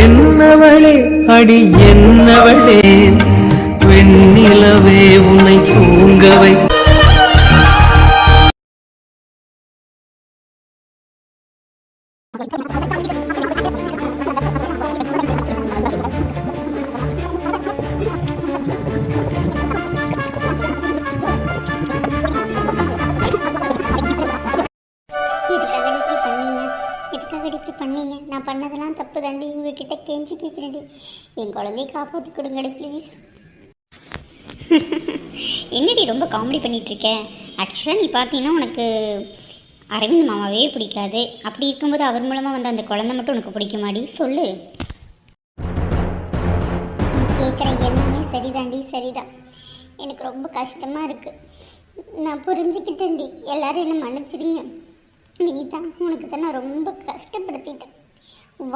என்னவளே அடி என்னவளே வெண்ணிலவே உன்னை தூங்கவை காமெடி இருக்க ஆக்சுவலாக நீ பார்த்தீங்கன்னா உனக்கு அரவிந்த் மாமாவே பிடிக்காது. அப்படி இருக்கும்போது அவர் மூலமாக வந்து அந்த குழந்தை மட்டும் உனக்கு பிடிக்குமாடி? சொல்லு. நீ கேட்குற எல்லாமே சரிதாண்டி சரிதான். எனக்கு ரொம்ப கஷ்டமாக இருக்குது நான் புரிஞ்சுக்கிட்டேன்டி. எல்லாரும் என்ன மன்னிச்சிடுங்க. வினிதா உனக்கு தான் நான் ரொம்ப கஷ்டப்படுத்திட்டேன்.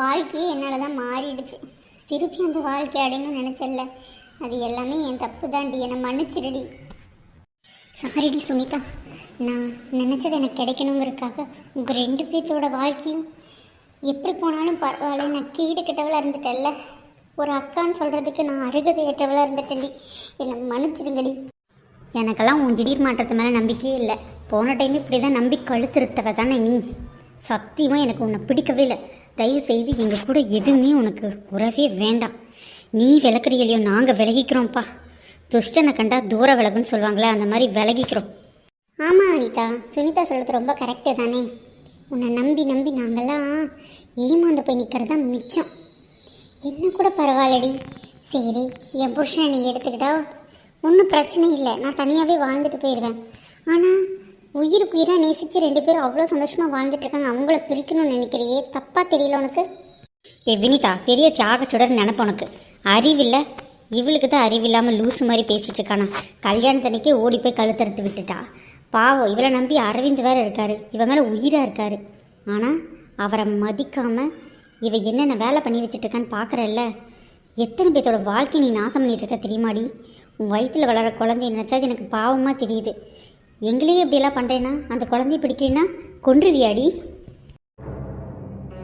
வாழ்க்கையே என்னால் தான் மாறிடுச்சு. திருப்பி அந்த வாழ்க்கை அடையணும்னு நினச்சல அது எல்லாமே என் தப்பு தாண்டி என்னை மன்னிச்சிடுடி. சாரிடி சுனிதா. நான் நினச்சது எனக்கு கிடைக்கணுங்கிறதுக்காக உங்கள் ரெண்டு பேர்த்தோட வாழ்க்கையும் எப்படி போனாலும் பரவாயில்ல. நான் கீடு கெட்டவளாக இருந்துட்டேன்ல. ஒரு அக்கான்னு சொல்கிறதுக்கு நான் அருகதையற்றவளாக இருந்துட்டேன்டி. என்னை மன்னிச்சிருங்கடி எனக்கெல்லாம் உன் திடீர் மாற்றத்து மேலே நம்பிக்கையே இல்லை. போன டைம் இப்படி தான் நம்பி கழுத்திருத்தவ தானே நீ. சத்தியமாக எனக்கு உன்னை பிடிக்கவே இல்லை. தயவு செய்து எங்கள் கூட எதுவுமே உனக்கு உறவே வேண்டாம். நீ விளக்குறியலையோ நாங்கள் விலகிக்கிறோம்ப்பா. துஷ்டனை கண்டா தூர விலகுன்னு சொல்லுவாங்களே அந்த மாதிரி விலகிக்கிறோம். ஆமாம் அனிதா. சுனிதா சொல்கிறது ரொம்ப கரெக்டு தானே? உன்னை நம்பி நம்பி நாங்கள்லாம் ஏமாந்து போய் நிற்கிறது தான் மிச்சம். என்ன கூட பரவாயில்லடி. சரி என் புருஷனை நீ எடுத்துக்கிட்டா ஒன்றும் பிரச்சனை இல்லை. நான் தனியாகவே வாழ்ந்துட்டு போயிடுவேன் ஆனால் உயிருக்கு உயிராக நேசித்து ரெண்டு பேரும் அவ்வளோ சந்தோஷமாக வாழ்ந்துட்டுருக்காங்க அவங்கள பிரிக்கணும்னு நினைக்கிறியே? தப்பாக தெரியல உனக்கு? ஏ வினிதா பெரிய தியாக சுடர் நினப்பு உனக்கு. அறிவில்லை இவளுக்கு தான் அறிவில்லாமல் லூசு மாதிரி பேசிகிட்டு இருக்கானா. கல்யாணத்தன்னைக்கே ஓடி போய் கழுத்தறுத்து விட்டுட்டா. பாவம் இவளை நம்பி அரவிந்த் வேற இருக்காரு. இவ மேலே உயிராக இருக்காரு. ஆனால் அவரை மதிக்காமல் இவ என்னென்ன வேலை பண்ணி வச்சுட்டுருக்கான்னு பார்க்குறல்ல எத்தனை பேர்த்தோட வாழ்க்கையை நீ நாசம் பண்ணிகிட்ருக்க தெரியுமாடி? உன் வயிற்றில் வளர குழந்தைய நினச்சா எனக்கு பாவமாக தெரியுது. எங்களையே இப்படியெல்லாம் பண்ணுறேன்னா அந்த குழந்தைய பிடிக்கலனா கொன்றுவியாடி?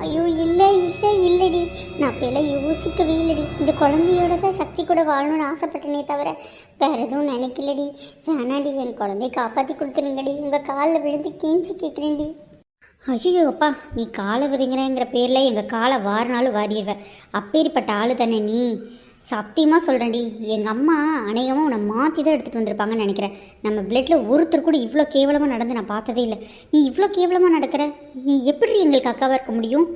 ஐயோ இல்லை இல்லை இல்லைடி. நான் அப்படியெல்லாம் யோசிக்கவே இல்லைடி. இந்த குழந்தையோட தான் சக்தி கூட வாழணும்னு ஆசைப்பட்டனே தவிர வேற எதுவும் நினைக்கலடி. வேணாடி என் குழந்தைய காப்பாற்றி கொடுத்துருங்கடி. உங்கள் காலில் விழுந்து கெஞ்சி கேட்குறேன்டி. ஐயோ அப்பா நீ காலை விரிங்கிறேங்கிற பேரில் எங்கள் காலை வாரினாலும் வாரிடுவேன் அப்பேற்பட்ட ஆள் தானே நீ. சத்தியமாக சொல்கிறேன்டி எங்கள் அம்மா அநேகமாக உன்னை மாற்றி தான் எடுத்துகிட்டு வந்திருப்பாங்கன்னு நினைக்கிறேன். நம்ம பிளட்டில் ஒருத்தர் கூட இவ்வளோ கேவலமாக நடந்து நான் பார்த்ததே இல்லை. நீ இவ்வளோ கேவலமாக நடக்கிற? நீ எப்படி எங்களுக்கு அக்காவாக இருக்க முடியும்?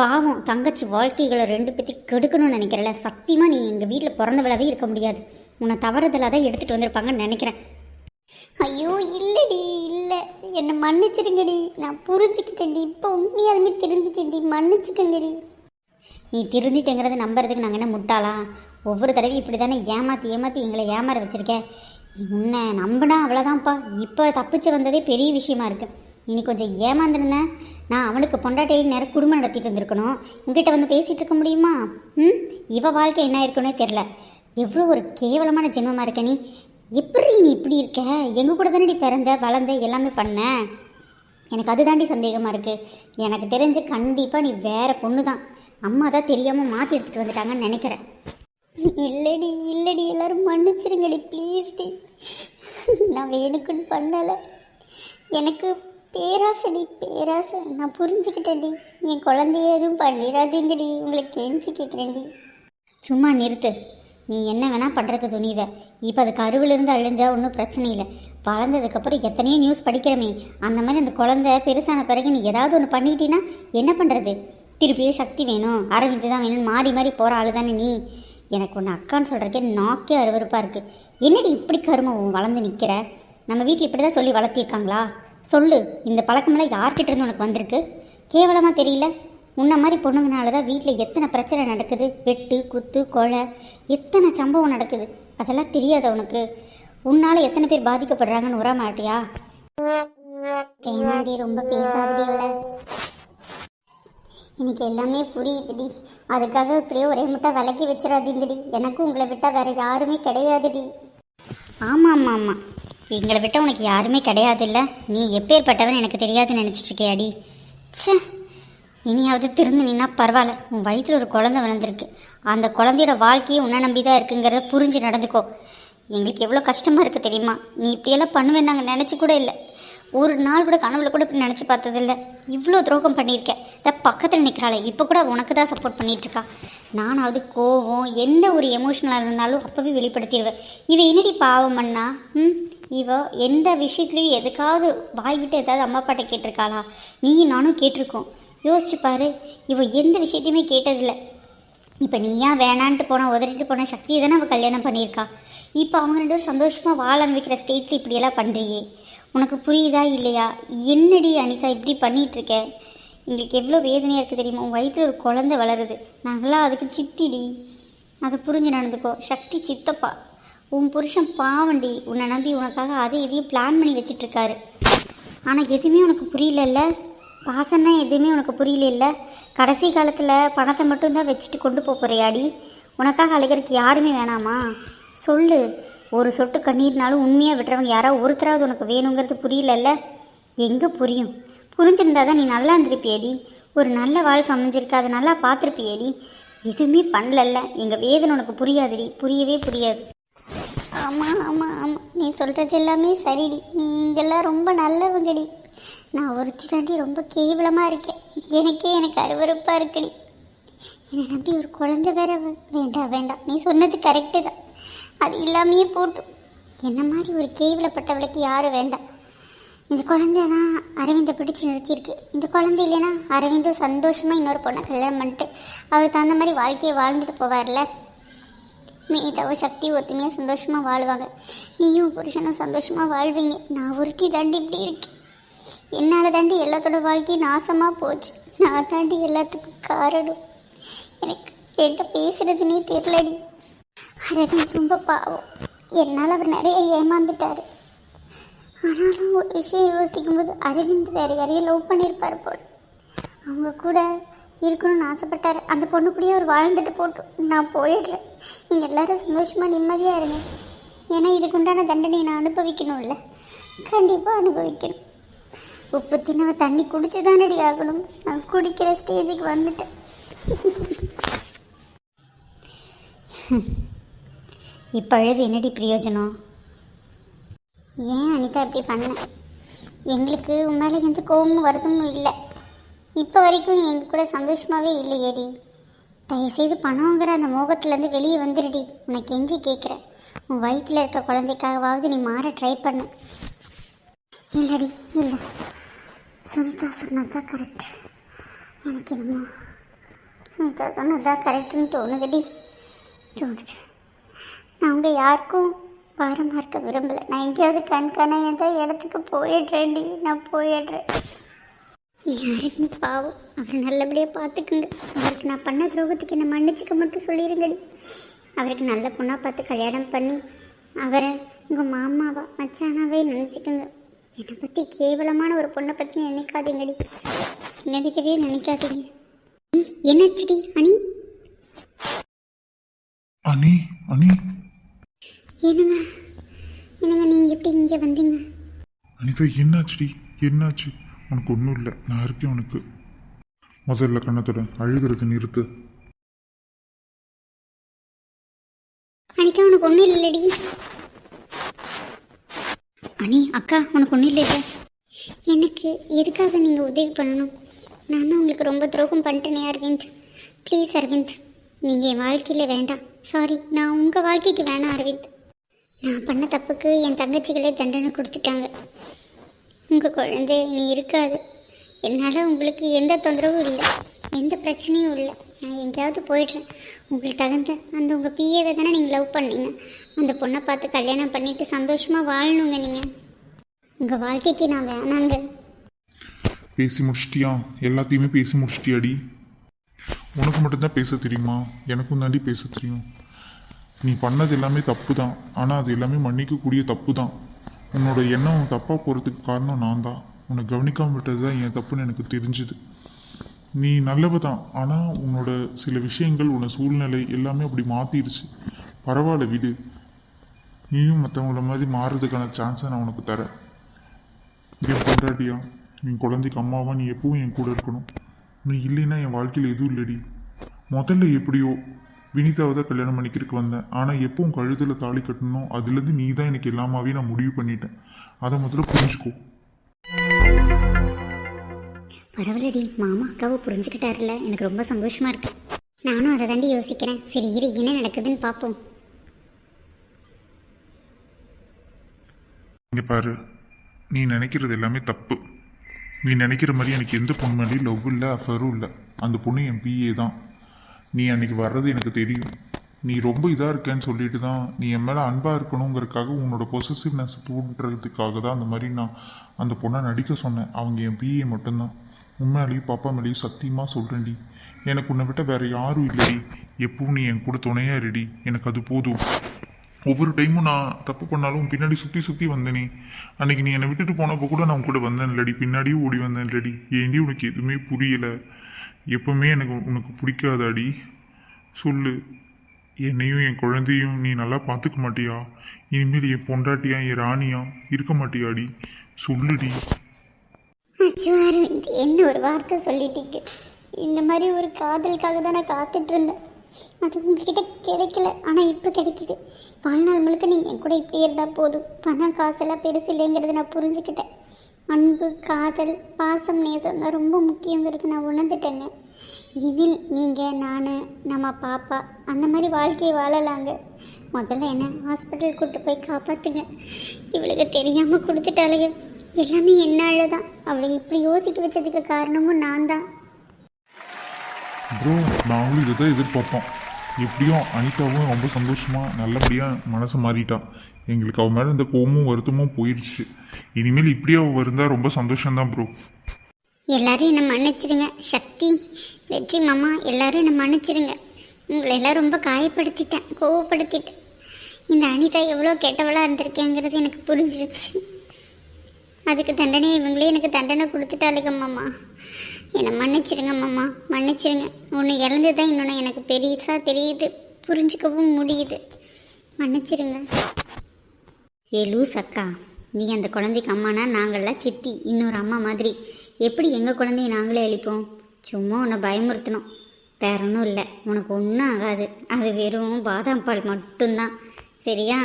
பாவம் தங்கச்சி வாழ்க்கைகளை ரெண்டு பற்றி கெடுக்கணும்னு நினைக்கிறல சத்தியமாக நீ எங்கள் வீட்டில் பிறந்தவளாவே இருக்க முடியாது. உன்னை தவறுதலாக தான் எடுத்துகிட்டு வந்திருப்பாங்கன்னு நினைக்கிறேன். ஐயோ இல்லடி இல்லை. என்னை மன்னிச்சிடுங்கடி. நான் புரிஞ்சுக்கிட்டேன்டி. இப்போ உண்மையாலுமே தெரிஞ்சிட்டேன்டி. மன்னிச்சுக்கங்கடி. நீ திருந்திட்டேங்கிறத நம்புறதுக்கு நாங்கள் என்ன முட்டாளா? ஒவ்வொரு தடவையும் இப்படி தானே ஏமாற்றி ஏமாற்றி எங்களை ஏமாற வச்சிருக்க? உன்னை நம்பினா அவ்வளோதான்ப்பா இப்போ தப்பிச்சு வந்ததே பெரிய விஷயமா இருக்குது இனி கொஞ்சம் ஏமாந்துருந்தேன் நான் அவனுக்கு பொண்டாட்டியை நேரம் குடும்பம் நடத்திட்டு இருந்திருக்கணும் உங்ககிட்ட வந்து பேசிகிட்டு இருக்க முடியுமா? ம்? இவ வாழ்க்கை என்ன இருக்குன்னே தெரில எவ்வளோ ஒரு கேவலமான ஜென்மமாக இருக்க நீ. எப்படி நீ இப்படி இருக்க? எங்கள் கூட தானடி பிறந்த வளர்ந்த எல்லாமே பண்ண? எனக்கு அதுதாண்டி சந்தேகமாக இருக்குது எனக்கு தெரிஞ்சு கண்டிப்பாக நீ வேறு பொண்ணு தான் அம்மா தான் தெரியாமல் மாற்றி எடுத்துகிட்டு வந்துட்டாங்கன்னு நினைக்கிறேன். இல்லடி இல்லடி எல்லாரும் மன்னிச்சிருங்கடி ப்ளீஸ்டி நான் வேணுக்குன்னு பண்ணலை. எனக்கு பேராசடி பேராசை. நான் புரிஞ்சுக்கிட்டேன்டி என் குழந்தைய எதுவும் பண்ணிடாதீங்கடி. உங்களை கெஞ்சி கேட்குறேன்டி சும்மா நிறுத்து. நீ என்ன வேணால் பண்ணுறக்கு துணிவை. இப்போ அது கருவிலிருந்து அழிஞ்சா ஒன்றும் பிரச்சனை இல்லை. வளர்ந்ததுக்கப்புறம் எத்தனையோ நியூஸ் படிக்கிறமே. அந்த மாதிரி அந்த குழந்தை பெருசான பிறகு நீ ஏதாவது ஒன்று பண்ணிட்டீன்னா என்ன பண்ணுறது திருப்பியும் சக்தி வேணும். அரவிந்த் தான் வேணும்னு மாறி மாறி போகிற ஆள் தானே நீ? எனக்கு ஒன்று அக்கான்னு சொல்கிறக்கே நாக்கே அருவருப்பாக இருக்குது என்னடி இப்படி கருமை உன் வளர்ந்து நிற்கிற நம்ம வீட்டில் இப்படி தான் சொல்லி வளர்த்திருக்காங்களா? சொல்லு இந்த பழக்கமெல்லாம் யார்கிட்ட இருந்து உனக்கு வந்திருக்கு? கேவலமாக தெரியல? உன்ன மாதிரி பொண்ணுங்கனால தான் வீட்டில் எத்தனை பிரச்சனை நடக்குது? வெட்டு குத்து கொலை எத்தனை சம்பவம் நடக்குது? அதெல்லாம் தெரியாத உனக்கு? உன்னால் எத்தனை பேர் பாதிக்கப்படுறாங்கன்னு உரமாட்டியா? ரொம்ப பேசாதடி இவ்வளோ எனக்கு எல்லாமே புரியுதுடி. அதுக்காக இப்படியே ஒரே முட்டை விலக்கி வச்சிடாதீங்கடி எனக்கும் உங்களை விட்டால் வேறு யாருமே கிடையாதுடி. ஆமாம் ஆமாம் ஆமாம் எங்களை விட்டால் உனக்கு யாருமே கிடையாது இல்லை நீ எப்பேற்பட்டவன் எனக்கு தெரியாதுன்னு நினச்சிட்ருக்கியாடி. ச்சே. இனியாவது திருந்து பரவாயில்ல. உன் வயிற்றில் ஒரு குழந்தை வளர்ந்துருக்கு. அந்த குழந்தையோட வாழ்க்கையை உன்னை நம்பி தான் இருக்குங்கிறத புரிஞ்சு நடந்துக்கோ. எங்களுக்கு எவ்வளோ கஷ்டமாக இருக்குது தெரியுமா? நீ இப்படியெல்லாம் பண்ணுவேன் நாங்கள் நினச்சி கூட இல்லை. ஒரு நாள் கூட கனவுல கூட இப்படி நினச்சி பார்த்ததில்ல. இவ்வளோ துரோகம் பண்ணியிருக்கேன் இந்த பக்கத்தில் நிற்கிறாளே இப்போ கூட உனக்கு தான் சப்போர்ட் பண்ணிகிட்ருக்கா நானாவது கோவம் எந்த ஒரு எமோஷனலாக இருந்தாலும் அப்போவே வெளிப்படுத்திடுவேன் இவ என்னடி பாவம் பண்ணா ம்? இவ எந்த விஷயத்துலையும் எதுக்காவது வாய் விட்டு ஏதாவது அம்மா அப்பாட்ட கேட்டிருக்காளா? நீயும் நானும் கேட்டிருக்கோம். யோசிச்சு பாரு. இவ எந்த விஷயத்தையுமே கேட்டதில்லை. இப்போ நீயா வேணான்ட்டு போன உதறிட்டு போன சக்தியை தானே அவள் கல்யாணம் பண்ணியிருக்கா? இப்போ அவங்க ரெண்டு பேரும் சந்தோஷமாக வாழ அனுபவிக்கிற ஸ்டேஜில் இப்படியெல்லாம் பண்ணுறியே உனக்கு புரியுதா இல்லையா? என்னடி அனிதா இப்படி பண்ணிகிட்ருக்க எங்களுக்கு எவ்வளோ வேதனையாக இருக்குது தெரியுமா? உன் வயிற்றில் ஒரு குழந்தை வளருது. நாங்களாம் அதுக்கு சித்திடி. அதை புரிஞ்சு நடந்துக்கோ. சக்தி சித்தப்பா. உன் புருஷன் பாவண்டி. உன்னை நம்பி உனக்காக அதை இதையும் பிளான் பண்ணி வச்சிட்ருக்காரு. ஆனால் எதுவுமே உனக்கு புரியலல்ல? பாசம்னா எதுவுமே உனக்கு புரியல கடைசி காலத்தில் பணத்தை மட்டும்தான் வச்சுட்டு கொண்டு போக உனக்காக அழுகிறதுக்கு யாருமே வேணாமா? சொல்லு. ஒரு சொட்டு கண்ணீர்னாலும் உண்மையாக விட்டுறவங்க யாரோ ஒருத்தராவது உனக்கு வேணுங்கிறது புரியலல்ல? எங்கே புரியும்? புரிஞ்சிருந்தா தான் நீ நல்லா இருந்திருப்பியடி. ஒரு நல்ல வாழ்க்கை அமைஞ்சிருக்கு அதை நல்லா பார்த்துருப்பியடி. எதுவுமே பண்ணலல்ல. எங்கள் வேதனை உனக்கு புரியாதுடி. புரியவே புரியாது. ஆமாம் ஆமாம் ஆமாம் நீ சொல்கிறது எல்லாமே சரிடி. நீங்கள்லாம் ரொம்ப நல்லவங்கடி. நான் ஒருத்தி தாண்டி ரொம்ப கேவலமாக இருக்கேன். எனக்கே எனக்கு அருவருப்பாக இருக்குடி. என்னை நம்பி ஒரு குழந்தை வேற வேண்டாம் வேண்டாம். நீ சொன்னது கரெக்டு தான். அது இல்லாமையே போட்டும் என்ன மாதிரி ஒரு கேவலப்பட்டவளுக்கு யாரும் வேண்டாம். இந்த குழந்தை தான் அரவிந்தை பிடிச்சி நிறுத்தியிருக்கு. இந்த குழந்தை இல்லைன்னா அரவிந்தும் சந்தோஷமாக இன்னொரு பொண்ணை கல்யாணம் பண்ணிட்டு அவருக்கு தகுந்த மாதிரி வாழ்க்கையை வாழ்ந்துட்டு போவார்ல. மீதாவும் சக்தி ஒத்துமையாக சந்தோஷமாக வாழ்வாங்க. நீயும் புருஷனும் சந்தோஷமாக வாழ்வீங்க. நான் ஒருத்தி தாண்டி இப்படி இருக்கேன். என்னால் தாண்டி எல்லாத்தோட வாழ்க்கையும் நாசமாக போச்சு. நான் தாண்டி எல்லாத்துக்கும் காரணம். எனக்கு என்கிட்ட பேசுகிறதுனே தெரிலடி அரவிந்த் ரொம்ப பாவம். என்னால் அவர் நிறைய ஏமாந்துட்டார். ஆனாலும் ஒரு விஷயம் யோசிக்கும்போது அரவிந்த் வேறு யாரையும் லவ் பண்ணியிருப்பார் போல். அவங்க கூட இருக்கணும்னு ஆசைப்பட்டார். அந்த பொண்ணு கூடயே அவர் வாழ்ந்துட்டு போட்டும் நான் போயிடுறேன். நீங்கள் எல்லோரும் சந்தோஷமாக நிம்மதியாக இருங்க. ஏன்னா இதுக்கு உண்டான தண்டனையை நான் அனுபவிக்கணும்ல. கண்டிப்பாக அனுபவிக்கணும். உப்பு தின்னவ தண்ணி குடிச்சு தானடி ஆகணும். நான் குடிக்கிற ஸ்டேஜுக்கு வந்துட்டேன். இப்போ அழுது என்னடி பிரயோஜனம்? ஏன் அனிதா இப்படி பண்ண? எங்களுக்கு உன் மேலே எந்த கோபமும் வருத்தமும் இல்லை. இப்போ வரைக்கும் நீ எங்கள் கூட சந்தோஷமாகவே இல்லையேடி. தயவுசெய்து பணங்கிற அந்த மோகத்துலேருந்து வெளியே வந்துடுடி உனக்கு கெஞ்சி கேட்குறேன் உன் வயிற்றில் இருக்க குழந்தைக்காகவாவது நீ மாற ட்ரை பண்ணு. இல்லடி இல்லை. சுனிதா சொன்னதான் கரெக்ட் எனக்கு என்னமோ சுனிதா சொன்னதான் கரெக்டுன்னு தோணுதுடி. தோணுது நான் உங்கள் யாருக்கும் பாரமாக இருக்க விரும்பலை. நான் எங்கேயாவது கண்காணா எந்த இடத்துக்கு போயிடுறேன்டி. நான் போயிடுறேன். யாருன்னு பாவம். அவரை நல்லபடியாக பார்த்துக்குங்க. அவருக்கு நான் பண்ண துரோகத்துக்கு என்னை மன்னிச்சுக்க மட்டும் சொல்லிடுங்கடி அவருக்கு நல்ல பொண்ணாக பார்த்து கல்யாணம் பண்ணி அவரை உங்கள் மாமாவா மச்சானாவே நினச்சிக்கோங்க. என்னை பற்றி கேவலமான ஒரு பொண்ணை பற்றி நினைக்காதீங்கடி. நினைக்கவே நினைக்காதீங்க. ஏய், என்னாச்சுடி அனி? அனி அனி. என்னங்க? என்னங்க நீங்கள் எப்படி இங்கே வந்தீங்க? அனிதா என்னாச்சுடி? என்னாச்சு? உனக்கு ஒன்றும் இல்லை. நான் இருக்கேன் உனக்கு. முதல்ல கண்ணத்தோட அழுகிறது நிறுத்து. அனிதா உனக்கு ஒன்றும் இல்லைடி. அனி அக்கா உனக்கு ஒன்றும் இல்லை எனக்கு எதுக்காக நீங்கள் உதவி பண்ணணும்? நான் தான் உங்களுக்கு ரொம்ப துரோகம் பண்ணிட்டேனே அரவிந்த். ப்ளீஸ் அரவிந்த். நீங்கள் என் வாழ்க்கையில் வேண்டாம். சாரி நான் உங்கள் வாழ்க்கைக்கு வேணாம் அரவிந்த். நான் பண்ண தப்புக்கு என் தங்கச்சிகளே தண்டனை கொடுத்துட்டாங்க. உங்கள் குழந்தை இனி இருக்காது. என்னால் உங்களுக்கு எந்த தொந்தரவும் இல்லை. எந்த பிரச்சனையும் இல்லை. நான் எங்கேயாவது போயிடுறேன். உங்களுக்கு தகுந்த அந்த உங்கள் பிஏவை தானே நீங்கள் லவ் பண்ணீங்க. அந்த பொண்ணை பார்த்து கல்யாணம் பண்ணிவிட்டு சந்தோஷமாக வாழணுங்க நீங்கள் உங்கள் வாழ்க்கைக்கு நான் வேணாங்க. பேசி முடிச்சிட்டியா? எல்லாத்தையுமே பேசி முடிச்சிட்டியாடி? உனக்கு மட்டும்தான் பேச தெரியுமா? எனக்கும் தாண்டி பேச தெரியும். நீ பண்ணது எல்லாமே தப்பு தான் ஆனால் அது எல்லாமே மன்னிக்கக்கூடிய தப்பு தான் உன்னோட எண்ணம் தப்பாக போகிறதுக்கு காரணம் நான் தான் உன்னை கவனிக்காமல் விட்டது தான் என் தப்புன்னு எனக்கு தெரிஞ்சுது. நீ நல்லவ தான் ஆனால் உன்னோட சில விஷயங்கள் உன்னோட சூழ்நிலை எல்லாமே அப்படி மாற்றிடுச்சு பரவாயில்ல விடு. நீயும் மற்றவங்கள மாதிரி மாறுறதுக்கான சான்ஸை நான் உனக்கு தரேன். என் பொண்டாட்டியா என் குழந்தைக்கு அம்மாவா நீ எப்பவும் என் கூட இருக்கணும். நீ இல்லைன்னா என் வாழ்க்கையில் எதுவும் இல்லடி. முதல்ல எப்படியோ வினிதாவை தான் கல்யாணம் பண்ணிக்கிறதுக்கு வந்தேன். ஆனால் எப்போ உன் கழுத்தில் தாலி கட்டணும். அதுலேருந்து நீ தான் எனக்கு எல்லாமாவே நான் முடிவு பண்ணிட்டேன். அதை முதல்ல புரிஞ்சுக்கோ. பரவாயில்லடி. மாமா அக்காவை புரிஞ்சுக்கிட்டாருல எனக்கு ரொம்ப சந்தோஷமா இருக்கு. நானும் அதை தாண்டி யோசிக்கிறேன். சரி இரு என்ன நடக்குதுன்னு பார்ப்போம் இங்கே பாரு. நீ நினைக்கிறது எல்லாமே தப்பு. நீ நினைக்கிற மாதிரி எனக்கு எந்த பொண்ணு மேலேயும் லவ் இல்லை அஃபரும் இல்லை. அந்த பொண்ணு என் பிஏ தான். நீ அன்னைக்கு வர்றது எனக்கு தெரியும். நீ ரொம்ப இதாக இருக்கேன்னு சொல்லிட்டு தான் நீ என் மேலே அன்பாக இருக்கணுங்கிறதுக்காக உன்னோட பொசசிவ்னஸ் தூண்டுறதுக்காக தான் அந்த மாதிரி நான் அந்த பொண்ணை நடிக்க சொன்னேன். அவங்க என் பிஏ மட்டும்தான். உண்மையாலேயும் பாப்பா மேலேயும் சத்தியமாக சொல்கிறேன்டி எனக்கு உன்னை விட்ட வேற யாரும் இல்லைடி. எப்பவும் நீ என் கூட துணையா இருடி. எனக்கு அது போதும். ஒவ்வொரு டைமும் நான் தப்பு பண்ணாலும் பின்னாடி சுற்றி சுற்றி வந்தேனே. அன்னைக்கு நீ என்னை விட்டுட்டு போனப்போ கூட நான் உன் கூட வந்தேன் இல்லடி. பின்னாடியும் ஓடி வந்தேன் இல்லடி. ஏண்டி உனக்கு எதுவுமே புரியலை. எப்பவுமே எனக்கு உனக்கு பிடிக்காதாடி. சொல்லு. என்னையும் என் குழந்தையும் நீ நல்லா பார்த்துக்க மாட்டியா? இனிமேல் என் பொண்டாட்டியா என் ராணியா இருக்க மாட்டியாடி. சொல்லுடி. அரவிந்த் என்ன ஒரு வார்த்தை சொல்லிட்டீங்க? இந்த மாதிரி ஒரு காதலுக்காக தான் நான் காத்துட்டு இருந்தேன். அது உங்ககிட்ட கிடைக்கல ஆனால் இப்போ கிடைக்குது. வாழ்நாள் முழுக்க நீங்கள் என் கூட இப்படி இருந்தால் போதும். பணம் காசெல்லாம் பெருசு இல்லைங்கிறத நான் புரிஞ்சுக்கிட்டேன். அன்பு காதல் பாசம் நேசம் தான் ரொம்ப முக்கியங்கிறது நான் உணர்ந்துட்டேங்க. இனிமேல் நீங்கள் நான் நம்ம பாப்பா அந்த மாதிரி வாழ்க்கையை வாழலாங்க. முதல்ல என்ன ஹாஸ்பிட்டல் கூட்டு போய் காப்பாற்றுங்க இவளுக்கு தெரியாமல் கொடுத்துட்டாளுங்க. எல்லாமே என்னால் தான் அவளை இப்படி யோசிக்க வச்சதுக்கு காரணமும் நான் தான். ப்ரோ நாங்களும் இதை தான் எதிர்பார்த்தோம். எப்படியும் அனிதாவும் ரொம்ப சந்தோஷமாக நல்லபடியாக மனசு மாறிட்டான் எங்களுக்கு அவன் மேலே இந்த கோமும் வருத்தமும் போயிடுச்சு இனிமேல் இப்படியே அவள் இருந்தால் ரொம்ப சந்தோஷம்தான் ப்ரோ எல்லாரும் என்னை மன்னிச்சிடுங்க சக்தி வெற்றி மாமா எல்லாரும் என்னை மன்னிச்சிடுங்க உங்களை எல்லாம் ரொம்ப காயப்படுத்திட்டேன் கோவப்படுத்திட்டேன். இந்த அனிதா எவ்வளோ கெட்டவளாக இருந்திருக்கேங்கிறது எனக்கு புரிஞ்சிருச்சு. அதுக்கு தண்டனை இவங்களே எனக்கு தண்டனை கொடுத்துட்டாளுங்க மாமா. என்னை மன்னிச்சிடுங்க மாமா மன்னிச்சிடுங்க ஒன்று இழந்து தான் இன்னொன்று எனக்கு பெருசாக தெரியுது. புரிஞ்சுக்கவும் முடியுது. மன்னிச்சிடுங்க ஏ லூஸ் அக்கா. நீ அந்த குழந்தைக்கு அம்மானா நாங்கள்லாம் சித்தி இன்னொரு அம்மா மாதிரி. எப்படி எங்கள் குழந்தைய நாங்களே அழிப்போம்? சும்மா உன்னை பயமுறுத்தணும். வேற ஒன்றும் இல்லை. உனக்கு ஒன்றும் ஆகாது. அது வெறும் பாதாம் பால் மட்டும்தான். சரியா?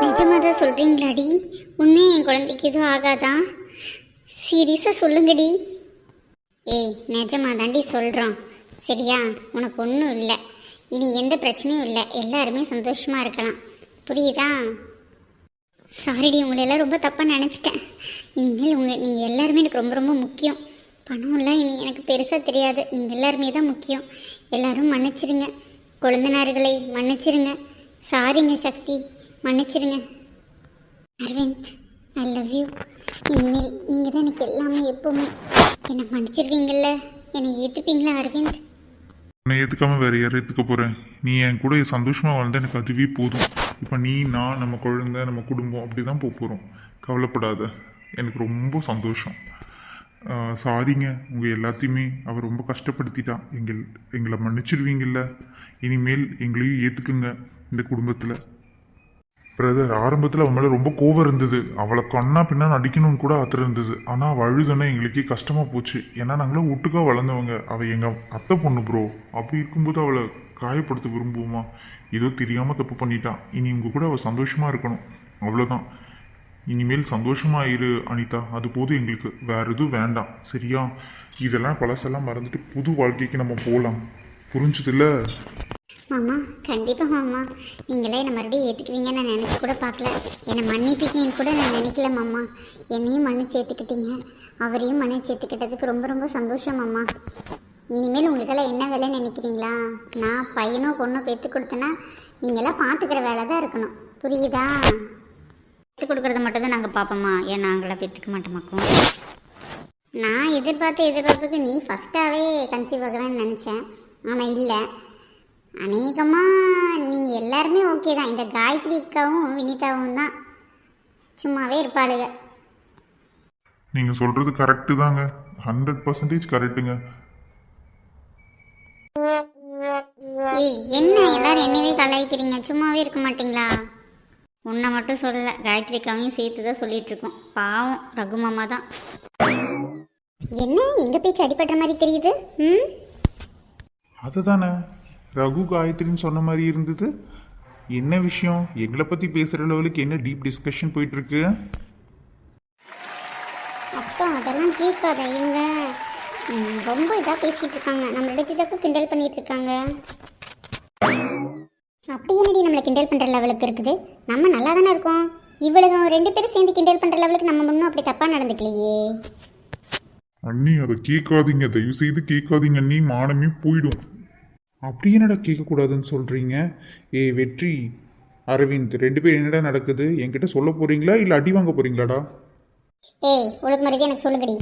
நிஜமாக தான் சொல்கிறீங்களாடி உண்மை என் குழந்தைக்கு எதுவும் ஆகாதா? சீரியஸாக சொல்லுங்கடி. ஏய் நிஜமாக தாண்டி சொல்கிறோம் சரியா? உனக்கு ஒன்றும் இல்லை. இனி எந்த பிரச்சனையும் இல்லை. எல்லாருமே சந்தோஷமாக இருக்கலாம். புரியுதா? சாரிடி உங்களை எல்லாம் ரொம்ப தப்பாக நினச்சிட்டேன். இனிமேல் உங்கள் நீங்கள் எல்லாருமே எனக்கு ரொம்ப ரொம்ப முக்கியம். பணம்லாம் இனி எனக்கு பெருசாக தெரியாது. நீங்கள் எல்லாருமே தான் முக்கியம். எல்லோரும் மன்னிச்சிருங்க. குழந்தனார்களை மன்னிச்சிருங்க. சாரிங்க சக்தி. மன்னிச்சிருங்க. அரவிந்த் ஐ லவ் யூ இனிமேல் நீங்கள் தான் எனக்கு எல்லாமே எப்போவுமே. என்னை மன்னிச்சிருவீங்கள்ல என்னை ஏற்றுப்பீங்களா அரவிந்த்? நான் ஏற்றுக்காம வேற யாரும் ஏற்றுக்க போகிறேன் நீ என் கூட சந்தோஷமாக வாழ்ந்த எனக்கு அதுவே போதும். இப்போ நீ நான் நம்ம குழந்த நம்ம குடும்பம் அப்படி தான் போக போகிறோம் கவலைப்படாத. எனக்கு ரொம்ப சந்தோஷம். சாரிங்க. உங்கள் எல்லாத்தையுமே அவர் ரொம்ப கஷ்டப்படுத்திட்டா. எங்கள் எங்களை மன்னிச்சிருவீங்கள்ல இனிமேல் எங்களையும் ஏற்றுக்குங்க இந்த குடும்பத்தில். பிரதர் ஆரம்பத்தில் அவன் மேலே ரொம்ப கோவம் இருந்தது. அவளை கண்ணா பின்னா நடிக்கணும்னு கூட ஆத்திரம் இருந்தது. ஆனால் அவள் அழுதுன்னா எங்களுக்கே கஷ்டமாக போச்சு. ஏன்னா நாங்களும் விட்டுக்கா வளர்ந்தவங்க. அவள் எங்கள் அத்தை பொண்ணு ப்ரோ அப்படி இருக்கும்போது அவளை காயப்படுத்த விரும்புவோமா? ஏதோ தெரியாமல் தப்பு பண்ணிட்டான் இனி இவங்க கூட அவள் சந்தோஷமாக இருக்கணும். அவ்வளோதான் இனிமேல் சந்தோஷமாக இரு அனிதா. அது போதும் எங்களுக்கு. வேறு எதுவும் வேண்டாம். சரியா? இதெல்லாம் பழசெல்லாம் மறந்துட்டு புது வாழ்க்கைக்கு நம்ம போகலாம் புரிஞ்சுதுல்ல? மாமா கண்டிப்பாக மாமா. நீங்களே என்னை மறுபடியும் ஏற்றுக்குவீங்கன்னு நான் நினச்சி கூட பார்க்கல. என்னை மன்னிப்பீங்கன்னு கூட நான் நினைக்கல மாமா. என்னையும் மன்னிச்சு ஏற்றுக்கிட்டீங்க அவரையும் மன்னிச்சு ஏற்றுக்கிட்டதுக்கு ரொம்ப ரொம்ப சந்தோஷம் மாமா. இனிமேல் உங்களுக்கெல்லாம் என்ன வேலைன்னு நினைக்கிறீங்களா? நான் பையனோ பொண்ணோ பெற்று கொடுத்தேன்னா நீங்களாம் பார்த்துக்கிற வேலை தான் இருக்கணும். புரியுதா? பெற்று கொடுக்குறத மட்டும் தான் நாங்கள் பார்ப்போமா? ஏன் நாங்களாம் பெற்றுக்க மாட்டோமாக்கும் நான் எதிர்பார்த்த எதிர்பார்ப்புக்கு நீ ஃபஸ்ட்டாகவே கன்சீவ் ஆகவேன்னு நினச்சேன். ஆனால் இல்லை. அநேகமாக நீங்கள் எல்லாருமே ஓகே தான். இந்த காயத்ரி அக்காவும் வினிதாவும் தான். சும்மாவே இருப்பாளுங்க நீங்கள் சொல்கிறது கரெக்டு தாங்க. ஹண்ட்ரட் பர்சன்டேஜ் கரெக்டுங்க ஏய் என்ன எல்லாரும் என்னவே கலாய்க்கிறீங்க? சும்மாவே இருக்க மாட்டீங்களா? உன்னை மட்டும் சொல்லலை. காயத்ரிக்காவையும் சேர்த்து தான் சொல்லிட்டு இருக்கோம். பாவம் ரகு மாமா தான். என்ன? எங்க பேச்சு அடிபடுற மாதிரி தெரியுது? ம்? அதுதானே. ரகு காயத்ரின்னு சொன்ன மாதிரி இருந்தது. என்ன விஷயம்? எங்களை பற்றி பேசுகிற லெவலுக்கு என்ன டீப் டிஸ்கஷன் போயிட்டுருக்கு? அப்பா அதெல்லாம் கேட்காத இவங்க ரொம்ப இதாக பேசிகிட்டு இருக்காங்க. நம்மளோட இதாக கிண்டல் பண்ணிட்டு இருக்காங்க. அப்படி என்னடி நம்மளை கிண்டல் பண்ணுற லெவலுக்கு இருக்குது? நம்ம நல்லா தானே இருக்கோம். இவ்வளவு ரெண்டு பேரும் சேர்ந்து கிண்டல் பண்ணுற லெவலுக்கு நம்ம ஒன்றும் அப்படி தப்பாக நடந்துக்கலையே. அண்ணி அதை கேட்காதீங்க. தயவு செய்து கேட்காதீங்க அண்ணி. மானமே போயிடும். அப்படி என்னடா கேட்கக்கூடாதுன்னு சொல்கிறீங்க ஏ வெற்றி அரவிந்த் ரெண்டு பேரும் என்னடா நடக்குது? என்கிட்ட சொல்ல போகிறீங்களா இல்லை அடி வாங்க போகிறீங்களாடா ஏய் ஒழுங்கு மரியாதை எனக்கு சொல்லுங்கடி.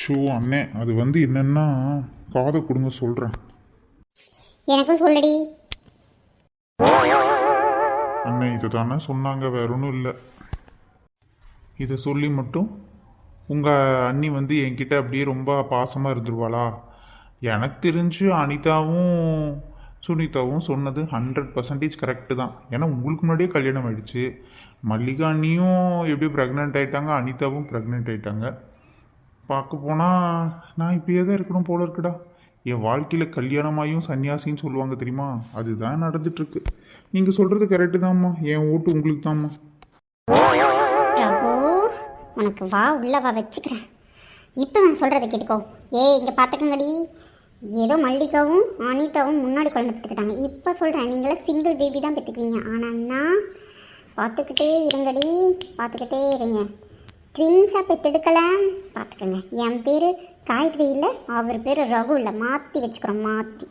ஷோ அண்ணே அது வந்து என்னன்னா காதை கொடுங்க சொல்கிறேன் எனக்கும் சொல்லடி. அண்ணே இதை தானே சொன்னாங்க வேற ஒன்றும் இல்லை. இதை சொல்லி மட்டும் உங்கள் அண்ணி வந்து என்கிட்ட அப்படியே ரொம்ப பாசமாக இருந்துருவாளா? எனக்கு தெரிஞ்சு அனிதாவும் சுனிதாவும் சொன்னது ஹண்ட்ரட் பர்சன்டேஜ் கரெக்டு தான். ஏன்னா உங்களுக்கு முன்னாடியே கல்யாணம் ஆயிடுச்சு. மல்லிகா அண்ணியும் எப்படி ப்ரெக்னென்ட் ஆயிட்டாங்க அனிதாவும் ப்ரெக்னென்ட் ஆயிட்டாங்க. பார்க்க போனால் நான் இப்படியே தான் இருக்கணும் போல இருக்குடா. என் வாழ்க்கையில் கல்யாணமாயும் சன்னியாசின்னு சொல்லுவாங்க தெரியுமா? அதுதான் நடந்துட்டுருக்கு. நீங்கள் சொல்கிறது கரெக்டு தான்மா. என் ஓட்டு உங்களுக்கு தான்மா. உனக்கு வா உள்ள வா வச்சுக்கிறேன். இப்போ நான் சொல்கிறத கேட்டுக்கோ. ஏய் இங்கே பார்த்துக்கங்கடி ஏதோ மல்லிகாவும் அனிதாவும் முன்னாடி குழந்தை பெற்றுக்கிட்டாங்க. இப்போ சொல்கிறேன் நீங்களே சிங்கிள் பேபி தான் பெற்றுக்குவீங்க ஆனால் நான் பார்த்துக்கிட்டே இருங்கடி பார்த்துக்கிட்டே இருங்க. ட்வின்ஸாக பெற்றெடுக்கல பார்த்துக்கோங்க. என் பேர் காயத்ரி இல்லை அவர் பேர் ரகு இல்லை. மாற்றி வச்சுக்கிறோம் மாற்றி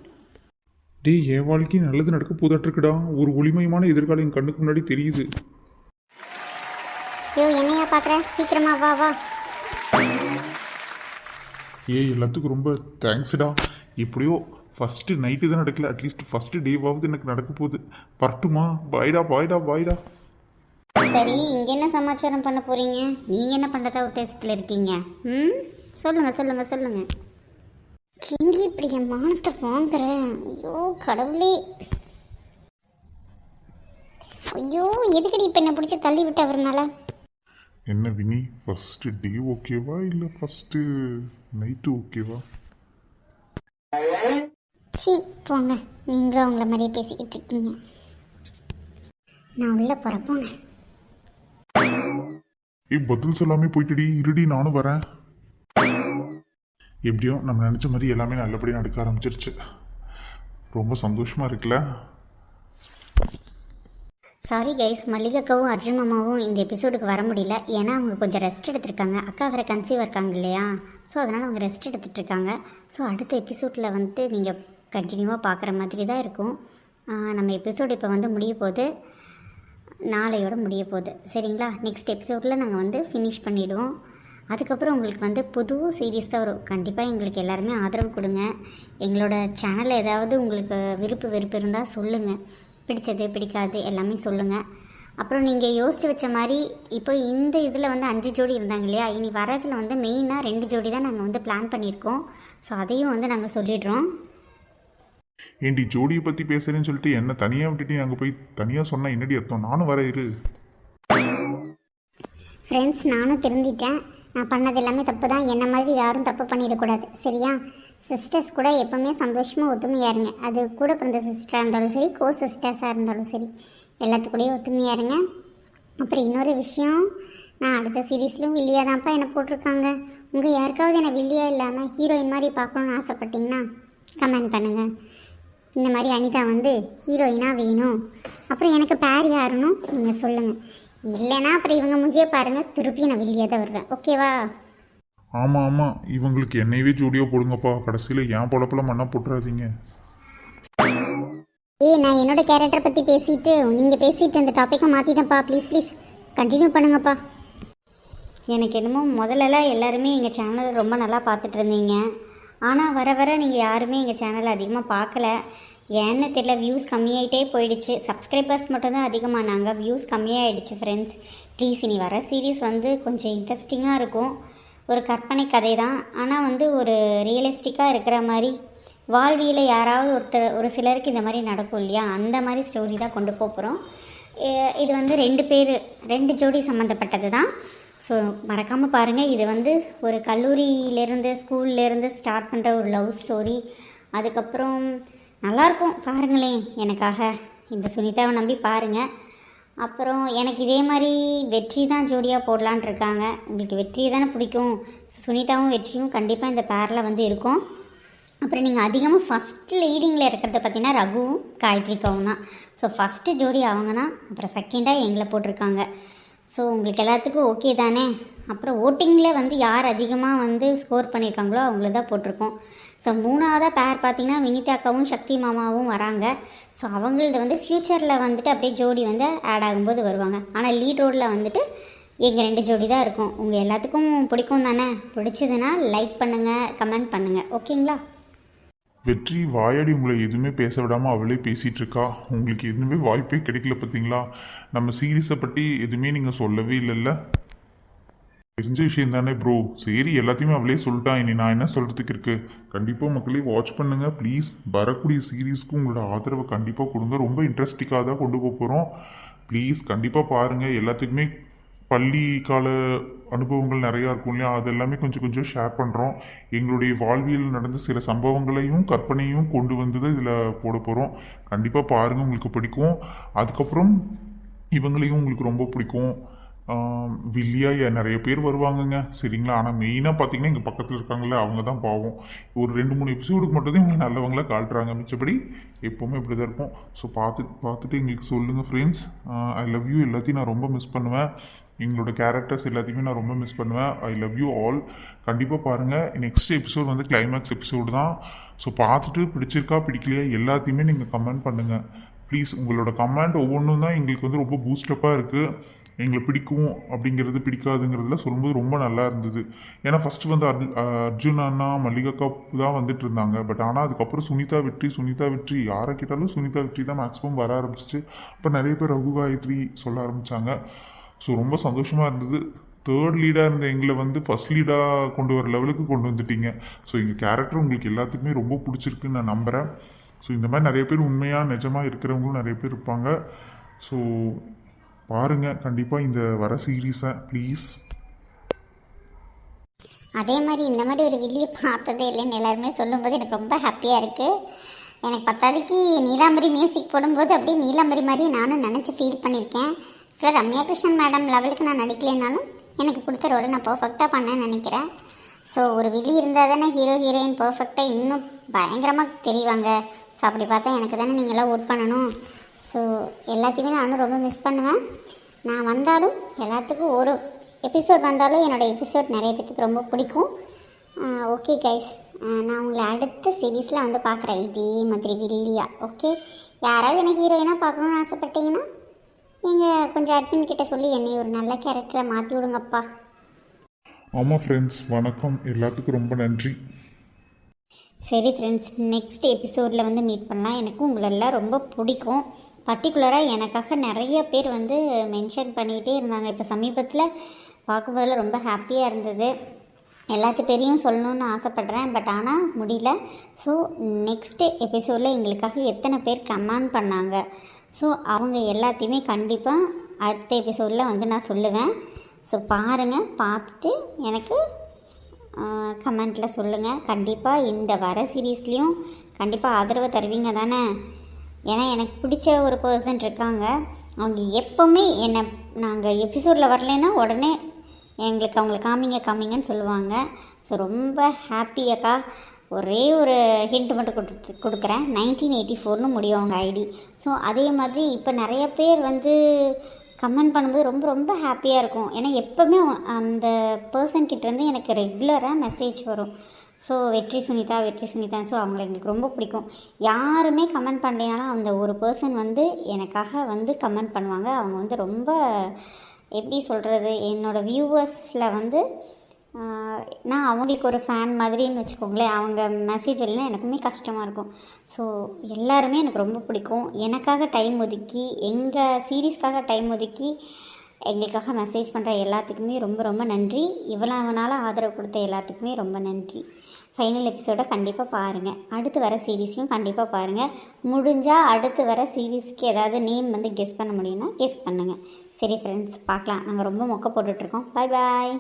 டேய் என் வாழ்க்கை நல்லது நடக்க போதாட்டிருக்குடா. ஒரு ஒளிமயமான எதிர்காலம் என் கண்ணுக்கு முன்னாடி தெரியுது. ஐயோ என்னையா பார்க்குற? சீக்கிரமா வா வா. ஏய் எல்லாத்துக்கும் ரொம்ப தேங்க்ஸ்டா எப்படியோ ஃபஸ்ட்டு நைட்டு தான் நடக்கல. அட்லீஸ்ட் ஃபஸ்ட்டு டேவாவது எனக்கு நடக்க போகுது. பரட்டுமா பாய்டா பாய்டா பாய்டா சரி இங்கே என்ன சமாச்சாரம் பண்ண போகிறீங்க நீங்கள் என்ன பண்ணுறதா உத்தேசத்தில் இருக்கீங்க? ம்? சொல்லுங்கள் சொல்லுங்கள் சொல்லுங்கள் கிங்கி இப்படி என் மானத்தை வாங்குறேன் ஐயோ கடவுளே. ஐயோ எதுக்கடி இப்போ என்ன பிடிச்சி தள்ளி விட்டு அவர்னால என்ன வினி ஃபஸ்ட்டு டே ஓகேவா இல்லை ஃபஸ்ட்டு நைட்டு ஓகேவா சீ போங்க. நீங்களும் அவங்கள மாதிரியே பேசிக்கிட்டு இருக்கீங்க. நான் உள்ளே போகிறேன் போங்க. ஏய் பதில் சொல்லாமே போயிட்டுடி. இருடி நானும் வரேன். எப்படியோ நம்ம நினச்ச மாதிரி எல்லாமே நல்லபடியாக நடக்க ஆரம்பிச்சிருச்சு. ரொம்ப சந்தோஷமா இருக்குல்ல? சாரி கைஸ் மல்லிகாக்காவும் அர்ஜுன் மாமாவும் இந்த எபிசோடுக்கு வர முடியல. ஏன்னா அவங்க கொஞ்சம் ரெஸ்ட் எடுத்திருக்காங்க. அக்கா வேறு கன்சீவ் இருக்காங்க இல்லையா? ஸோ அதனால் அவங்க ரெஸ்ட் எடுத்துட்டு இருக்காங்க ஸோ அடுத்த எபிசோடில் வந்துட்டு நீங்கள் கண்டினியூவாக பார்க்குற மாதிரி தான் இருக்கும். நம்ம எபிசோடு இப்போ வந்து முடிய போகுது நாளையோட முடிய போகுது சரிங்களா? நெக்ஸ்ட் எபிசோடில் நாங்கள் வந்து ஃபினிஷ் பண்ணிவிடுவோம் அதுக்கப்புறம் உங்களுக்கு வந்து புது சீரீஸ் தான் வரும். கண்டிப்பாக எங்களுக்கு எல்லாருமே ஆதரவு கொடுங்க. எங்களோட சேனல் ஏதாவது உங்களுக்கு விருப்பு வெறுப்பு இருந்தால் சொல்லுங்கள் பிடிச்சது பிடிக்காது எல்லாமே சொல்லுங்கள் அப்புறம் நீங்கள் யோசித்து வச்ச மாதிரி இப்போ இந்த இதில் வந்து அஞ்சு ஜோடி இருந்தாங்க இல்லையா? இனி வரதில் வந்து மெயினாக ரெண்டு ஜோடி தான் நாங்கள் வந்து பிளான் பண்ணியிருக்கோம். ஸோ அதையும் வந்து நாங்கள் சொல்லிடுறோம். ஏண்டி ஜோடியை பற்றி பேசுறேன்னு சொல்லிட்டு என்ன தனியாக விட்டுட்டு அங்கே போய் தனியாக சொன்னால் என்னடி அர்த்தம்? நானும் வர இரு. ஃப்ரெண்ட்ஸ் நானும் திருந்திட்டேன். நான் பண்ணது எல்லாமே தப்பு தான் என்ன மாதிரி யாரும் தப்பு பண்ணிடக்கூடாது. சரியா? சிஸ்டர்ஸ் கூட எப்போவுமே சந்தோஷமாக ஒத்துமையாக இருங்க. அது கூட பிறந்த சிஸ்டராக இருந்தாலும் சரி கோ சிஸ்டர்ஸாக இருந்தாலும் சரி எல்லாத்துக்கூடயும் ஒத்துமையாக இருங்க. அப்புறம் இன்னொரு விஷயம் நான் அடுத்த சீரீஸ்லையும் வில்லியாக தான்ப்பா என்னை போட்டிருக்காங்க. உங்கள் யாருக்காவது என்னை வில்லியாக இல்லாமல் ஹீரோயின் மாதிரி பார்க்கணுன்னு ஆசைப்பட்டீங்கன்னா கமெண்ட் பண்ணுங்கள் இந்த மாதிரி அனிதா வந்து ஹீரோயினாக வேணும். அப்புறம் எனக்கு பேர் யாருன்னு நீங்கள் சொல்லுங்கள் இல்லைன்னா அப்புறம் இவங்க முஞ்சியே பாருங்கள் திருப்பி நான் வெளியே தான் வருவேன். ஓகேவா ஆமாம் ஆமாம் இவங்களுக்கு என்னையவே ஜோடியாக போடுங்கப்பா. கடைசியில் என் பொழப்பில் மண்ணா போட்டுறாதீங்க. ஏய் நான் என்னோட கேரக்டரை பற்றி பேசிட்டு நீங்கள் பேசிட்டு அந்த டாப்பிக்கை மாற்றிட்டேன்ப்பா ப்ளீஸ் ப்ளீஸ் கண்டினியூ பண்ணுங்கப்பா. எனக்கு என்னமோ முதல்லலாம் எல்லாருமே எங்கள் சேனலை ரொம்ப நல்லா பார்த்துட்டு இருந்தீங்க. ஆனால் வர வர நீங்கள் யாருமே எங்கள் சேனலை அதிகமாக பார்க்கல. ஏன்னு தெரியல வியூஸ் கம்மியாயிட்டே போயிடுச்சு. சப்ஸ்கிரைபர்ஸ் மட்டும்தான் அதிகமானாங்க. வியூஸ் கம்மியாயிடுச்சு ஃப்ரெண்ட்ஸ் ப்ளீஸ் இனி வர சீரீஸ் வந்து கொஞ்சம் இன்ட்ரெஸ்டிங்காக இருக்கும். ஒரு கற்பனை கதை தான் ஆனால் வந்து ஒரு ரியலிஸ்டிக்காக இருக்கிற மாதிரி வாழ்வியில் யாராவது ஒருத்தர் ஒரு சிலருக்கு இந்த மாதிரி நடக்கும் இல்லையா? அந்த மாதிரி ஸ்டோரி தான் கொண்டு போகிறோம் இது வந்து ரெண்டு பேர் ரெண்டு ஜோடி சம்மந்தப்பட்டது தான் ஸோ மறக்காமல் பாருங்கள் இது வந்து ஒரு கல்லூரியிலேருந்து ஸ்கூல்லேருந்து ஸ்டார்ட் பண்ணுற ஒரு லவ் ஸ்டோரி அதுக்கப்புறம் நல்லாயிருக்கும் பாருங்களேன் எனக்காக. இந்த சுனிதாவை நம்பி பாருங்கள் அப்புறம் எனக்கு இதே மாதிரி வெற்றி தான் ஜோடியாக போடலான் இருக்காங்க. உங்களுக்கு வெற்றி தானே பிடிக்கும். சுனிதாவும் வெற்றியும் கண்டிப்பாக இந்த பேரில் வந்து இருக்கும். அப்புறம் நீங்கள் அதிகமாக ஃபஸ்ட் லீடிங்கில் இருக்கிறத பார்த்தீங்கன்னா ரகுவும் காயத்ரிக்காவும் தான். ஸோ ஃபஸ்ட்டு ஜோடி அவங்க தான் அப்புறம் செகண்டாக எங்களை போட்டிருக்காங்க. ஸோ உங்களுக்கு எல்லாத்துக்கும் ஓகே தானே? அப்புறம் ஓட்டிங்கில் வந்து யார் அதிகமாக வந்து ஸ்கோர் பண்ணியிருக்காங்களோ அவங்கள தான் போட்டிருக்கோம். ஸோ மூணாவதாக பேர் பார்த்திங்கன்னா வினிதாக்காவும் சக்தி மாமாவும் வராங்க. ஸோ அவங்களது வந்து ஃப்யூச்சரில் வந்துட்டு அப்படியே ஜோடி வந்து ஆட் ஆகும்போது வருவாங்க. ஆனால் லீட் ரோடில் வந்துட்டு எங்கள் ரெண்டு ஜோடி தான் இருக்கும். உங்கள் எல்லாத்துக்கும் பிடிக்கும் தானே? பிடிச்சதுன்னா லைக் பண்ணுங்கள் கமெண்ட் பண்ணுங்கள் ஓகேங்களா வெற்றி வாயாடி உங்களை எதுவுமே பேச விடாமல் அவளே பேசிகிட்டு இருக்கா? உங்களுக்கு எதுவுமே வாய்ப்பே கிடைக்கல பார்த்தீங்களா? நம்ம சீரியஸை பற்றி எதுவுமே நீங்கள் சொல்லவே இல்லைல்ல? தெரிஞ்ச விஷயம் தானே ப்ரோ சரி எல்லாத்தையுமே அவளே சொல்லிட்டான் இனி நான் என்ன சொல்கிறதுக்கு இருக்கு? கண்டிப்பாக மக்களே வாட்ச் பண்ணுங்க. ப்ளீஸ் வரக்கூடிய சீரீஸ்க்கு உங்களோட ஆதரவை கண்டிப்பாக கொடுங்க. ரொம்ப இன்ட்ரெஸ்டிங்காக தான் கொண்டு போக போகிறோம் ப்ளீஸ் கண்டிப்பாக பாருங்கள் எல்லாத்துக்குமே பள்ளி கால அனுபவங்கள் நிறையா இருக்கும் இல்லையா? அது எல்லாமே கொஞ்சம் கொஞ்சம் ஷேர் பண்ணுறோம் எங்களுடைய வாழ்வியல் நடந்த சில சம்பவங்களையும் கற்பனையும் கொண்டு வந்து தான் இதில் போட போகிறோம் கண்டிப்பாக பாருங்கள் உங்களுக்கு பிடிக்கும். அதுக்கப்புறம் இவங்களையும் உங்களுக்கு ரொம்ப பிடிக்கும். வில்லியா ஏ- நிறைய பேர் வருவாங்கங்க. சரிங்களா? ஆனால் மெயினாக பார்த்தீங்கன்னா இங்கே பக்கத்தில் இருக்காங்கல்ல அவங்க தான் பாவம். ஒரு ரெண்டு மூணு எபிசோடுக்கு மட்டும்தான் இவங்க நல்லவங்களா காட்டுறாங்க. மிச்சப்படி எப்போவுமே இப்படி தான் இருப்போம். ஸோ பார்த்து பார்த்துட்டு எங்களுக்கு சொல்லுங்கள் ஃப்ரெண்ட்ஸ் ஐ லவ் யூ எல்லாத்தையும் நான் ரொம்ப மிஸ் பண்ணுவேன். எங்களோட கேரக்டர்ஸ் எல்லாத்தையுமே நான் ரொம்ப மிஸ் பண்ணுவேன். ஐ லவ் யூ ஆல் கண்டிப்பாக பாருங்கள் நெக்ஸ்ட் எபிசோட் வந்து கிளைமேக்ஸ் எபிசோடு தான். ஸோ பார்த்துட்டு பிடிச்சிருக்கா பிடிக்கலையா எல்லாத்தையுமே நீங்கள் கமெண்ட் பண்ணுங்கள் ப்ளீஸ் உங்களோட கமெண்ட் ஒவ்வொன்றும் தான் எங்களுக்கு வந்து ரொம்ப பூஸ்டப்பாக இருக்குது எங்களை பிடிக்கும் அப்படிங்கிறது பிடிக்காதுங்கிறதுல சொல்லும்போது ரொம்ப நல்லா இருந்தது. ஏன்னா ஃபஸ்ட்டு வந்து அர்ஜு- அர்ஜுன் அண்ணா மல்லிகா தான் வந்துட்டு இருந்தாங்க. பட் ஆனால் அதுக்கப்புறம் சுனிதா வெற்றி சுனிதா வெற்றி யாரை கேட்டாலும் சுனிதா வெற்றி தான் மேக்ஸிமம் வர ஆரம்பிச்சிச்சு. அப்போ நிறைய பேர் ரகு காயத்ரி சொல்ல ஆரம்பித்தாங்க ஸோ ரொம்ப சந்தோஷமாக இருந்தது. தேர்ட் லீடாக இருந்த எங்களை வந்து ஃபர்ஸ்ட் லீடாக கொண்டு வர லெவலுக்கு கொண்டு வந்துட்டீங்க. ஸோ எங்கள் கேரக்டர் உங்களுக்கு எல்லாத்துக்குமே ரொம்ப பிடிச்சிருக்குன்னு நான் நம்புகிறேன் ஸோ இந்த மாதிரி நிறைய பேர் உண்மையாக நிஜமாக இருக்கிறவங்களும் நிறைய பேர் இருப்பாங்க. ஸோ பாருங்கள் கண்டிப்பாக இந்த வர சீரீஸை ப்ளீஸ் அதே மாதிரி இந்த மாதிரி ஒரு வில்லியை பார்த்ததே இல்லைன்னு எல்லாருமே சொல்லும்போது எனக்கு ரொம்ப ஹாப்பியாக இருக்குது எனக்கு பத்தாவதுக்கு நீலாம்பரி மியூசிக் போடும்போது அப்படியே நீலாம்பரி மாதிரி நானும் நினச்சி ஃபீல் பண்ணியிருக்கேன். ஸோ ரம்யா கிருஷ்ணன் மேடம் லெவலுக்கு நான் நடிக்கலைனாலும் எனக்கு கொடுத்த ரோட நான் பர்ஃபெக்டாக பண்ணேன்னு நினைக்கிறேன். ஸோ ஒரு வில்லி இருந்தால் தானே ஹீரோ ஹீரோயின் பர்ஃபெக்டாக இன்னும் பயங்கரமாக தெரிவாங்க. ஸோ அப்படி பார்த்தா எனக்கு தானே நீங்களாம் ஓட் பண்ணணும். ஸோ எல்லாத்தையுமே நானும் ரொம்ப மிஸ் பண்ணுவேன். நான் வந்தாலும் எல்லாத்துக்கும் ஒரு எபிசோட் வந்தாலும் என்னோடய எபிசோட் நிறைய பேத்துக்கு ரொம்ப பிடிக்கும். ஓகே கைஸ் நான் உங்களை அடுத்த சீரீஸில் வந்து பார்க்குறேன். இதே மாதிரி வில்லியா ஓகே யாராவது என்ன ஹீரோயினாக பார்க்கணுன்னு ஆசைப்பட்டீங்கன்னா நீங்கள் கொஞ்சம் அட்மின் கிட்ட சொல்லி என்னை ஒரு நல்ல கேரக்டரை மாற்றி விடுங்கப்பா. ஆமாம் ஃப்ரெண்ட்ஸ் வணக்கம். எல்லாத்துக்கும் ரொம்ப நன்றி. சரி ஃப்ரெண்ட்ஸ் நெக்ஸ்ட் எபிசோடில் வந்து மீட் பண்ணலாம். எனக்கு உங்களெல்லாம் ரொம்ப பிடிக்கும். பர்டிகுலராக எனக்காக நிறைய பேர் வந்து மென்ஷன் பண்ணிகிட்டே இருந்தாங்க. இப்போ சமீபத்தில் பார்க்கும்போதெல்லாம் ரொம்ப ஹாப்பியாக இருந்தது. எல்லாத்து பேரையும் சொல்லணும்னு ஆசைப்பட்றேன். பட் ஆனால் முடியல. ஸோ நெக்ஸ்ட் எபிசோடில் எங்களுக்காக எத்தனை பேர் கமெண்ட் பண்ணாங்க? ஸோ அவங்க எல்லாத்தையுமே கண்டிப்பாக அடுத்த எபிசோடில் வந்து நான் சொல்லுவேன். ஸோ பாருங்கள் பார்த்துட்டு எனக்கு கமெண்ட்டில் சொல்லுங்கள் கண்டிப்பாக இந்த வர சீரீஸ்லேயும் கண்டிப்பாக ஆதரவு தருவீங்க தானே? ஏன்னா எனக்கு பிடிச்ச ஒரு பர்சன் இருக்காங்க. அவங்க எப்போவுமே என்னை நாங்கள் எபிசோடில் வரலைன்னா உடனே எங்களுக்கு அவங்கள காமிங்க காமிங்கன்னு சொல்லுவாங்க. ஸோ ரொம்ப ஹாப்பியக்கா ஒரே ஒரு ஹிண்ட் மட்டும் கொடுத்து கொடுக்குறேன். நைன்டீன் எயிட்டி ஃபோர்னு முடியும் அவங்க ஐடி ஸோ அதே மாதிரி இப்போ நிறைய பேர் வந்து கமெண்ட் பண்ணும்போது ரொம்ப ரொம்ப ஹாப்பியாக இருக்கும். ஏன்னா எப்போவுமே அந்த பர்சன் கிட்டேருந்து எனக்கு ரெகுலராக மெசேஜ் வரும். ஸோ வெற்றி சுனிதா வெற்றி சுனிதா ஸோ அவங்கள எங்களுக்கு ரொம்ப பிடிக்கும். யாருமே கமெண்ட் பண்ணலைனாலும் அந்த ஒரு பர்சன் வந்து எனக்காக வந்து கமெண்ட் பண்ணுவாங்க. அவங்க வந்து ரொம்ப எப்படி சொல்கிறது என்னோடய வியூவர்ஸில் வந்து நான் அவங்களுக்கு ஒரு ஃபேன் மாதிரின்னு வச்சுக்கோங்களேன் அவங்க மெசேஜ் இல்லைன்னா எனக்குமே கஷ்டமாக இருக்கும். ஸோ எல்லாருமே எனக்கு ரொம்ப பிடிக்கும். எனக்காக டைம் ஒதுக்கி எங்கள் சீரீஸ்க்காக டைம் ஒதுக்கி எங்களுக்காக மெசேஜ் பண்ணுற எல்லாத்துக்குமே ரொம்ப ரொம்ப நன்றி. இவ்வளவு ஆதரவு கொடுத்த எல்லாத்துக்குமே ரொம்ப நன்றி. ஃபைனல் எபிசோடை கண்டிப்பாக பாருங்கள் அடுத்து வர சீரீஸையும் கண்டிப்பாக பாருங்கள் முடிஞ்சால் அடுத்து வர சீரீஸ்க்கு ஏதாவது நேம் வந்து கெஸ் பண்ண முடியும்னா கெஸ் பண்ணுங்கள் சரி ஃப்ரெண்ட்ஸ் பார்க்கலாம். நாங்கள் ரொம்ப மொக்க போட்டுட்ருக்கோம் பாய் பாய்